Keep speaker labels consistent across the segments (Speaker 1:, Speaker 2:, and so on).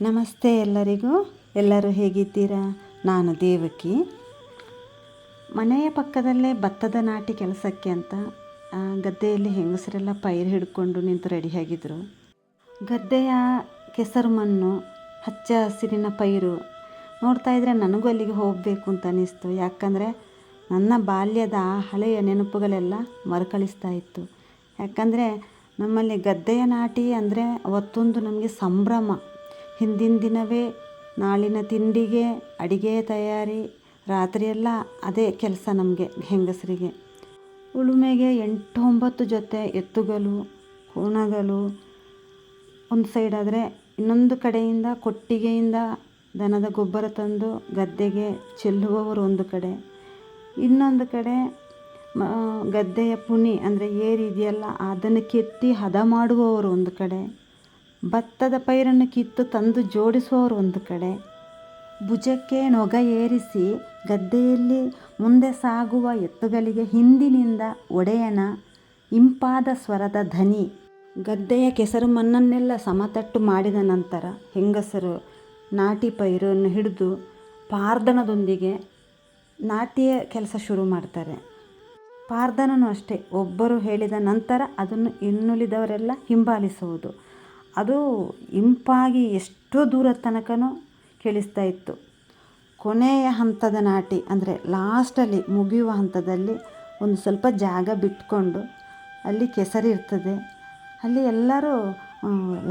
Speaker 1: ನಮಸ್ತೆ ಎಲ್ಲರಿಗೂ. ಎಲ್ಲರೂ ಹೇಗಿದ್ದೀರಾ? ನಾನು ದೇವಕಿ. ಮನೆಯ ಪಕ್ಕದಲ್ಲೇ ಭತ್ತದ ನಾಟಿ ಕೆಲಸಕ್ಕೆ ಅಂತ ಗದ್ದೆಯಲ್ಲಿ ಹೆಂಗಸರೆಲ್ಲ ಪೈರು ಹಿಡ್ಕೊಂಡು ನಿಂತು ರೆಡಿಯಾಗಿದ್ದರು ಗದ್ದೆಯ ಕೆಸರು ಮಣ್ಣು, ಹಚ್ಚ ಹಸಿರಿನ ಪೈರು ನೋಡ್ತಾ ಇದ್ದರೆ ನನಗೂ ಅಲ್ಲಿಗೆ ಹೋಗಬೇಕು ಅಂತ ಅನ್ನಿಸ್ತು. ಯಾಕಂದರೆ ನನ್ನ ಬಾಲ್ಯದ ಹಳೆಯ ನೆನಪುಗಳೆಲ್ಲ ಮರುಕಳಿಸ್ತಾ ಇತ್ತು. ಯಾಕಂದರೆ ನಮ್ಮಲ್ಲಿ ಗದ್ದೆಯ ನಾಟಿ ಅಂದರೆ ಅವತ್ತೊಂದು ನಮಗೆ ಸಂಭ್ರಮ. ಹಿಂದಿನ ದಿನವೇ ನಾಳಿನ ತಿಂಡಿಗೆ ಅಡಿಗೆ ತಯಾರಿ, ರಾತ್ರಿಯೆಲ್ಲ ಅದೇ ಕೆಲಸ ನಮಗೆ ಹೆಂಗಸರಿಗೆ. ಉಳುಮೆಗೆ ಎಂಟು ಒಂಬತ್ತು ಜೊತೆ ಎತ್ತುಗಳು ಕೋಣಗಳು ಒಂದು ಸೈಡ್ ಆದರೆ ಇನ್ನೊಂದು ಕಡೆಯಿಂದ ಕೊಟ್ಟಿಗೆಯಿಂದ ದನದ ಗೊಬ್ಬರ ತಂದು ಗದ್ದೆಗೆ ಚೆಲ್ಲುವವರು ಒಂದು ಕಡೆ. ಇನ್ನೊಂದು ಕಡೆ ಗದ್ದೆಯ ಪುಣಿ ಅಂದರೆ ಏರಿದೆಯಲ್ಲ, ಅದನ್ನು ಕೆತ್ತಿ ಹದ ಮಾಡುವವರು ಒಂದು ಕಡೆ. ಭತ್ತದ ಪೈರನ್ನು ಕಿತ್ತು ತಂದು ಜೋಡಿಸುವವರು ಒಂದು ಕಡೆ. ಭುಜಕ್ಕೆ ನೊಗ ಏರಿಸಿ ಗದ್ದೆಯಲ್ಲಿ ಮುಂದೆ ಸಾಗುವ ಎತ್ತುಗಳಿಗೆ ಹಿಂದಿನಿಂದ ಒಡೆಯನ ಇಂಪಾದ ಸ್ವರದ ಧನಿ. ಗದ್ದೆಯ ಕೆಸರು ಮಣ್ಣನ್ನೆಲ್ಲ ಸಮತಟ್ಟು ಮಾಡಿದ ನಂತರ ಹೆಂಗಸರು ನಾಟಿ ಪೈರನ್ನು ಹಿಡಿದು ಪಾರ್ದನದೊಂದಿಗೆ ನಾಟಿಯ ಕೆಲಸ ಶುರು ಮಾಡ್ತಾರೆ. ಪಾರ್ದನೂ ಅಷ್ಟೇ, ಒಬ್ಬರು ಹೇಳಿದ ನಂತರ ಅದನ್ನು ಇನ್ನುಳಿದವರೆಲ್ಲ ಹಿಂಬಾಲಿಸುವುದು. ಅದು ಇಂಪಾಗಿ ಎಷ್ಟೋ ದೂರದ ತನಕನೂ ಕೇಳಿಸ್ತಾ ಇತ್ತು. ಕೊನೆಯ ಹಂತದ ನಾಟಿ ಅಂದರೆ ಲಾಸ್ಟಲ್ಲಿ ಮುಗಿಯುವ ಹಂತದಲ್ಲಿ ಒಂದು ಸ್ವಲ್ಪ ಜಾಗ ಬಿಟ್ಕೊಂಡು ಅಲ್ಲಿ ಕೆಸರಿರ್ತದೆ ಅಲ್ಲಿ ಎಲ್ಲರೂ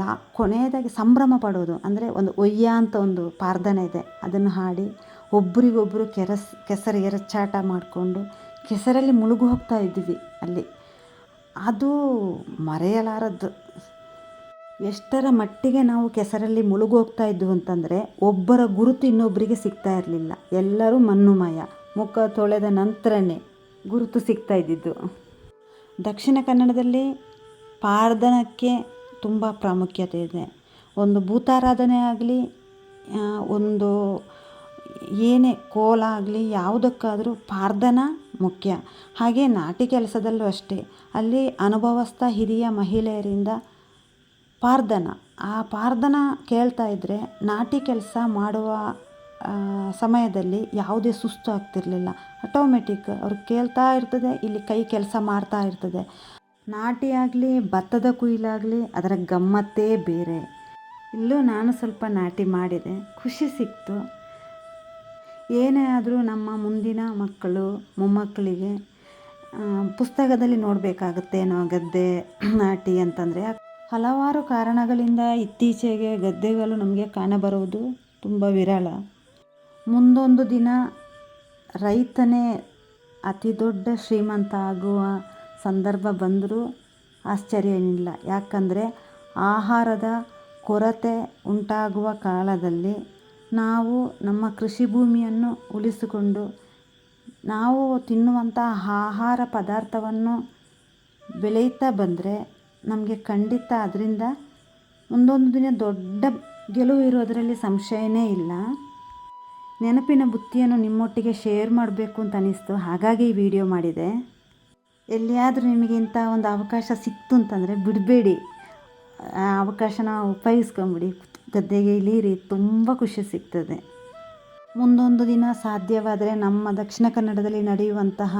Speaker 1: ಲಾ, ಕೊನೆಯದಾಗಿ ಸಂಭ್ರಮ ಪಡೋದು ಅಂದರೆ ಒಂದು ಒಯ್ಯ ಅಂತ ಒಂದು ಪಾರ್ದನೆ ಇದೆ. ಅದನ್ನು ಹಾಡಿ ಒಬ್ಬರಿಗೊಬ್ಬರು ಕೆರಸ್, ಕೆಸರು ಎರಚಾಟ ಮಾಡಿಕೊಂಡು ಕೆಸರಲ್ಲಿ ಮುಳುಗು ಹೋಗ್ತಾ ಇದ್ವಿ ಅಲ್ಲಿ. ಅದು ಮರೆಯಲಾರದ್ದು. ಎಷ್ಟರ ಮಟ್ಟಿಗೆ ನಾವು ಕೆಸರಲ್ಲಿ ಮುಳುಗೋಗ್ತಾ ಇದ್ವು ಅಂತಂದರೆ ಒಬ್ಬರ ಗುರುತು ಇನ್ನೊಬ್ಬರಿಗೆ ಸಿಗ್ತಾ ಇರಲಿಲ್ಲ. ಎಲ್ಲರೂ ಮಣ್ಣುಮಯ. ಮುಖ ತೊಳೆದ ನಂತರನೇ ಗುರುತು ಸಿಗ್ತಾ ಇದ್ದಿದ್ದು. ದಕ್ಷಿಣ ಕನ್ನಡದಲ್ಲಿ ಪಾರ್ದನಕ್ಕೆ ತುಂಬ ಪ್ರಾಮುಖ್ಯತೆ ಇದೆ. ಒಂದು ಭೂತಾರಾಧನೆ ಆಗಲಿ ಒಂದು ಏನೇ ಕೋಲ ಆಗಲಿ, ಯಾವುದಕ್ಕಾದರೂ ಪಾರ್ದನ ಮುಖ್ಯ. ಹಾಗೆ ನಾಟಿ ಕೆಲಸದಲ್ಲೂ ಅಷ್ಟೇ. ಅಲ್ಲಿ ಅನುಭವಸ್ಥ ಹಿರಿಯ ಮಹಿಳೆಯರಿಂದ ಪಾರ್ದನ ಆ ಪಾರ್ದನ ಕೇಳ್ತಾ ಇದ್ದರೆ ನಾಟಿ ಕೆಲಸ ಮಾಡುವ ಸಮಯದಲ್ಲಿ ಯಾವುದೇ ಸುಸ್ತು ಆಗ್ತಿರಲಿಲ್ಲ. ಆಟೋಮೆಟಿಕ್ ಅವ್ರು ಕೇಳ್ತಾ ಇರ್ತದೆ, ಇಲ್ಲಿ ಕೈ ಕೆಲಸ ಮಾಡ್ತಾ ಇರ್ತದೆ. ನಾಟಿ ಆಗಲಿ, ಭತ್ತದ ಕುಯ್ಲಾಗಲಿ ಅದರ ಗಮ್ಮತ್ತೇ ಬೇರೆ. ಇಲ್ಲೂ ನಾನು ಸ್ವಲ್ಪ ನಾಟಿ ಮಾಡಿದೆ, ಖುಷಿ ಸಿಕ್ತು. ಏನೇ ಆದರೂ ನಮ್ಮ ಮುಂದಿನ ಮಕ್ಕಳು, ಮೊಮ್ಮಕ್ಕಳಿಗೆ ಪುಸ್ತಕದಲ್ಲಿ ನೋಡಬೇಕಾಗತ್ತೇನೋ ಗದ್ದೆ ನಾಟಿ ಅಂತಂದರೆ. ಹಲವಾರು ಕಾರಣಗಳಿಂದ ಇತ್ತೀಚೆಗೆ ಗದ್ದೆಗಳು ನಮಗೆ ಕಾಣಬರುವುದು ತುಂಬ ವಿರಳ. ಮುಂದೊಂದು ದಿನ ರೈತನೇ ಅತಿ ದೊಡ್ಡ ಶ್ರೀಮಂತ ಆಗುವ ಸಂದರ್ಭ ಬಂದರೂ ಆಶ್ಚರ್ಯ ಏನಿಲ್ಲ. ಯಾಕಂದರೆ ಆಹಾರದ ಕೊರತೆ ಉಂಟಾಗುವ ಕಾಲದಲ್ಲಿ ನಾವು ನಮ್ಮ ಕೃಷಿ ಭೂಮಿಯನ್ನು ಉಳಿಸಿಕೊಂಡು ನಾವು ತಿನ್ನುವಂಥ ಆಹಾರ ಪದಾರ್ಥವನ್ನು ಬೆಳೆಯುತ್ತಾ ಬಂದರೆ ನಮಗೆ ಖಂಡಿತ ಅದರಿಂದ ಒಂದೊಂದು ದಿನ ದೊಡ್ಡ ಗೆಲುವು ಇರೋದರಲ್ಲಿ ಸಂಶಯನೇ ಇಲ್ಲ. ನೆನಪಿನ ಬುತ್ತಿಯನ್ನು ನಿಮ್ಮೊಟ್ಟಿಗೆ ಶೇರ್ ಮಾಡಬೇಕು ಅಂತ ಅನಿಸ್ತು. ಹಾಗಾಗಿ ಈ ವಿಡಿಯೋ ಮಾಡಿದೆ. ಎಲ್ಲಿಯಾದರೂ ನಿಮಗೆ ಇಂಥ ಒಂದು ಅವಕಾಶ ಸಿಕ್ತು ಅಂತಂದರೆ ಬಿಡಬೇಡಿ. ಆ ಅವಕಾಶನ ಉಪಯೋಗಿಸ್ಕೊಂಬಿಡಿ. ಗದ್ದೆಗೆ ಇಳೀರಿ ತುಂಬ ಖುಷಿ ಸಿಗ್ತದೆ. ಮುಂದೊಂದು ದಿನ ಸಾಧ್ಯವಾದರೆ ನಮ್ಮ ದಕ್ಷಿಣ ಕನ್ನಡದಲ್ಲಿ ನಡೆಯುವಂತಹ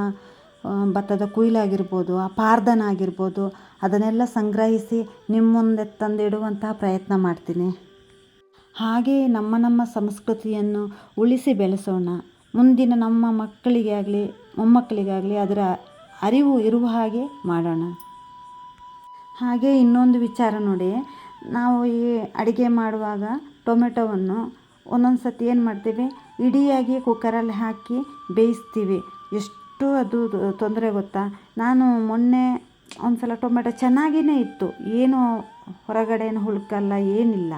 Speaker 1: ಭತ್ತದ ಕೊಯ್ಲಾಗಿರ್ಬೋದು ಆ ಪಾರ್ದನ ಆಗಿರ್ಬೋದು, ಅದನ್ನೆಲ್ಲ ಸಂಗ್ರಹಿಸಿ ನಿಮ್ಮ ಮುಂದೆ ತಂದಿಡುವಂತಹ ಪ್ರಯತ್ನ ಮಾಡ್ತೀನಿ. ಹಾಗೆಯೇ ನಮ್ಮ ನಮ್ಮ ಸಂಸ್ಕೃತಿಯನ್ನು ಉಳಿಸಿ ಬೆಳೆಸೋಣ. ಮುಂದಿನ ನಮ್ಮ ಮಕ್ಕಳಿಗೆ ಆಗಲಿ ಮೊಮ್ಮಕ್ಕಳಿಗಾಗಲಿ ಅದರ ಅರಿವು ಇರುವ ಹಾಗೆ ಮಾಡೋಣ. ಹಾಗೆ ಇನ್ನೊಂದು ವಿಚಾರ ನೋಡಿ, ನಾವು ಈ ಅಡುಗೆ ಮಾಡುವಾಗ ಟೊಮೆಟೊವನ್ನು ಒಂದೊಂದು ಸತಿ ಏನು ಮಾಡ್ತೀವಿ? ಇಡಿಯಾಗಿ ಕುಕ್ಕರಲ್ಲಿ ಹಾಕಿ ಬೇಯಿಸ್ತೀವಿ. ಎಷ್ಟು ಅದು ತೊಂದರೆ ಗೊತ್ತಾ? ನಾನು ಮೊನ್ನೆ ಒಂದು ಸಲ ಟೊಮೆಟೊ ಚೆನ್ನಾಗಿಯೇ ಇತ್ತು. ಏನು ಹೊರಗಡೆ ಏನು ಹುಳುಕಲ್ಲ, ಏನಿಲ್ಲ.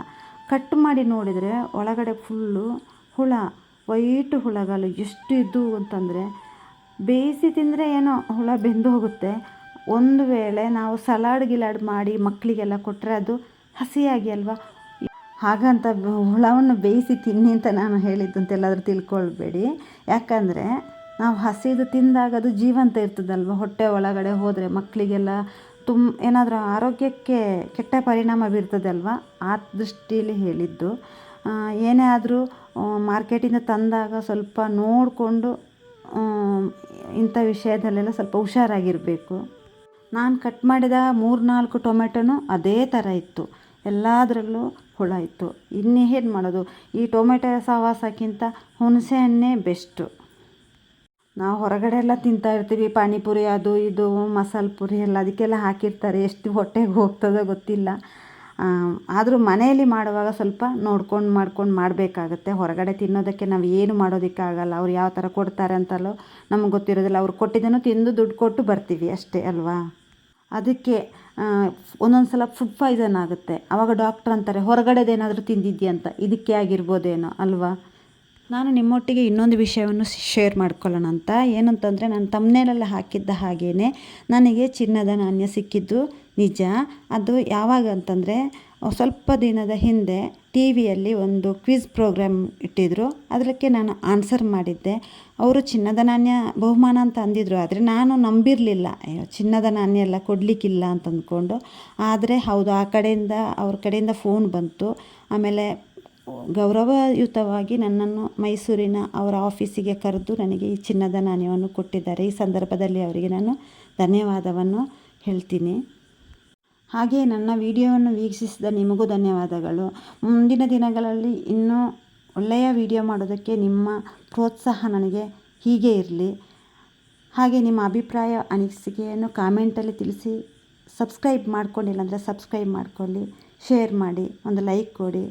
Speaker 1: ಕಟ್ ಮಾಡಿ ನೋಡಿದರೆ ಒಳಗಡೆ ಫುಲ್ಲು ಹುಳ, ವೈಟ್ ಹುಳಗಳು. ಎಷ್ಟು ಇದ್ದವು ಅಂತಂದರೆ ಬೇಯಿಸಿ ತಿಂದರೆ ಏನೋ ಹುಳ ಬೆಂದು ಹೋಗುತ್ತೆ. ಒಂದು ವೇಳೆ ನಾವು ಸಲಾಡ್ ಗಿಲಾಡ್ ಮಾಡಿ ಮಕ್ಕಳಿಗೆಲ್ಲ ಕೊಟ್ಟರೆ ಅದು ಹಸಿಯಾಗಿ ಅಲ್ವಾ? ಹಾಗಂತ ಹುಳವನ್ನು ಬೇಯಿಸಿ ತಿನ್ನಿ ಅಂತ ನಾನು ಹೇಳಿದ್ದಂತೆಲ್ಲಾದರೂ ತಿಳ್ಕೊಳ್ಬೇಡಿ. ಯಾಕಂದರೆ ನಾವು ಹಸಿದು ತಿಂದಾಗ ಅದು ಜೀವಂತ ಇರ್ತದಲ್ವ? ಹೊಟ್ಟೆ ಒಳಗಡೆ ಹೋದರೆ ಮಕ್ಕಳಿಗೆಲ್ಲ ತುಂಬ ಏನಾದರೂ ಆರೋಗ್ಯಕ್ಕೆ ಕೆಟ್ಟ ಪರಿಣಾಮ ಬೀರ್ತದಲ್ವ? ಆ ದೃಷ್ಟಿಯಲ್ಲಿ ಹೇಳಿದ್ದು. ಏನೇ ಆದರೂ ಮಾರ್ಕೆಟಿಂದ ತಂದಾಗ ಸ್ವಲ್ಪ ನೋಡಿಕೊಂಡು ಇಂಥ ವಿಷಯದಲ್ಲೆಲ್ಲ ಸ್ವಲ್ಪ ಹುಷಾರಾಗಿರಬೇಕು. ನಾನು ಕಟ್ ಮಾಡಿದ ಮೂರು ನಾಲ್ಕು ಟೊಮೆಟೊನೂ ಅದೇ ಥರ ಇತ್ತು. ಎಲ್ಲದರಲ್ಲೂ ಹುಳ ಇತ್ತು. ಇನ್ನೇನು ಮಾಡೋದು? ಈ ಟೊಮೆಟೊ ಸಹವಾಸಕ್ಕಿಂತ ಹುಣಸೆ ಹಣ್ಣೇ ಬೆಸ್ಟು. ನಾವು ಹೊರಗಡೆ ಎಲ್ಲ ತಿಂತಾ ಇರ್ತೀವಿ. ಪಾನಿಪುರಿ ಅದು ಇದು, ಮಸಾಲೆ ಪುರಿ ಎಲ್ಲ ಅದಕ್ಕೆಲ್ಲ ಹಾಕಿರ್ತಾರೆ. ಎಷ್ಟು ಹೊಟ್ಟೆಗೆ ಹೋಗ್ತದೋ ಗೊತ್ತಿಲ್ಲ. ಆದರೂ ಮನೆಯಲ್ಲಿ ಮಾಡುವಾಗ ಸ್ವಲ್ಪ ನೋಡ್ಕೊಂಡು ಮಾಡ್ಕೊಂಡು ಮಾಡಬೇಕಾಗತ್ತೆ. ಹೊರಗಡೆ ತಿನ್ನೋದಕ್ಕೆ ನಾವು ಏನು ಮಾಡೋದಕ್ಕಾಗಲ್ಲ ಅವ್ರು ಯಾವ ಥರ ಕೊಡ್ತಾರೆ ಅಂತಲೋ ನಮಗೆ ಗೊತ್ತಿರೋದಿಲ್ಲ. ಅವ್ರು ಕೊಟ್ಟಿದ್ದನ್ನು ತಿಂದು ದುಡ್ಡು ಕೊಟ್ಟು ಬರ್ತೀವಿ ಅಷ್ಟೇ ಅಲ್ವಾ? ಅದಕ್ಕೆ ಒಂದೊಂದು ಸಲ ಫುಡ್ ಪಾಯ್ಸನ್ ಆಗುತ್ತೆ. ಆವಾಗ ಡಾಕ್ಟ್ರ್ ಅಂತಾರೆ, ಹೊರಗಡೆದೇನಾದರೂ ತಿಂದಿದ್ದೀಯ ಅಂತ. ಇದಕ್ಕೆ ಆಗಿರ್ಬೋದೇನೋ. ಅಲ್ವಾ? ನಾನು ನಿಮ್ಮೊಟ್ಟಿಗೆ ಇನ್ನೊಂದು ವಿಷಯವನ್ನು ಶೇರ್ ಮಾಡ್ಕೊಳ್ಳೋಣ ಅಂತ. ಏನಂತಂದರೆ ನಾನು ತಮ್ಮನೇಲೆಲ್ಲ ಹಾಕಿದ್ದ ಹಾಗೇ ನನಗೆ ಚಿನ್ನದ ನಾಣ್ಯ ಸಿಕ್ಕಿದ್ದು ನಿಜ. ಅದು ಯಾವಾಗ ಅಂತಂದರೆ ಸ್ವಲ್ಪ ದಿನದ ಹಿಂದೆ ಟಿ ವಿಯಲ್ಲಿ ಒಂದು ಕ್ವಿಝ್ ಪ್ರೋಗ್ರಾಮ್ ಇಟ್ಟಿದ್ದರು ಅದಕ್ಕೆ ನಾನು ಆನ್ಸರ್ ಮಾಡಿದ್ದೆ. ಅವರು ಚಿನ್ನದ ನಾಣ್ಯ ಬಹುಮಾನ ಅಂತ ಅಂದಿದ್ರು. ಆದರೆ ನಾನು ನಂಬಿರಲಿಲ್ಲ. ಅಯ್ಯೋ, ಚಿನ್ನದ ನಾಣ್ಯ ಎಲ್ಲ ಕೊಡಲಿಕ್ಕಿಲ್ಲ ಅಂತ ಅಂದ್ಕೊಂಡು. ಆದರೆ ಹೌದು, ಆ ಕಡೆಯಿಂದ, ಅವ್ರ ಕಡೆಯಿಂದ ಫೋನ್ ಬಂತು. ಆಮೇಲೆ ಗೌರವಯುತವಾಗಿ ನನ್ನನ್ನು ಮೈಸೂರಿನ ಅವರ ಆಫೀಸಿಗೆ ಕರೆದು ನನಗೆ ಈ ಚಿನ್ನದ ನಾಣ್ಯವನ್ನು ಕೊಟ್ಟಿದ್ದಾರೆ. ಈ ಸಂದರ್ಭದಲ್ಲಿ ಅವರಿಗೆ ನಾನು ಧನ್ಯವಾದವನ್ನು ಹೇಳ್ತೀನಿ. ಹಾಗೆ ನನ್ನ ವಿಡಿಯೋವನ್ನು ವೀಕ್ಷಿಸಿದ ನಿಮಗೂ ಧನ್ಯವಾದಗಳು. ಮುಂದಿನ ದಿನಗಳಲ್ಲಿ ಇನ್ನೂ ಒಳ್ಳೆಯ ವಿಡಿಯೋ ಮಾಡೋದಕ್ಕೆ ನಿಮ್ಮ ಪ್ರೋತ್ಸಾಹ ನನಗೆ ಹೀಗೆ ಇರಲಿ. ಹಾಗೆ ನಿಮ್ಮ ಅಭಿಪ್ರಾಯ ಅನಿಸಿಕೆಯನ್ನು ಕಾಮೆಂಟಲ್ಲಿ ತಿಳಿಸಿ. ಸಬ್ಸ್ಕ್ರೈಬ್ ಮಾಡ್ಕೊಂಡಿಲ್ಲ ಅಂದರೆ ಸಬ್ಸ್ಕ್ರೈಬ್ ಮಾಡ್ಕೊಳ್ಳಿ. ಶೇರ್ ಮಾಡಿ. ಒಂದು ಲೈಕ್ ಕೊಡಿ.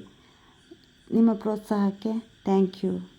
Speaker 1: ನಿಮ್ಮ ಪ್ರೋತ್ಸಾಹಕ್ಕೆ ಥ್ಯಾಂಕ್ ಯು.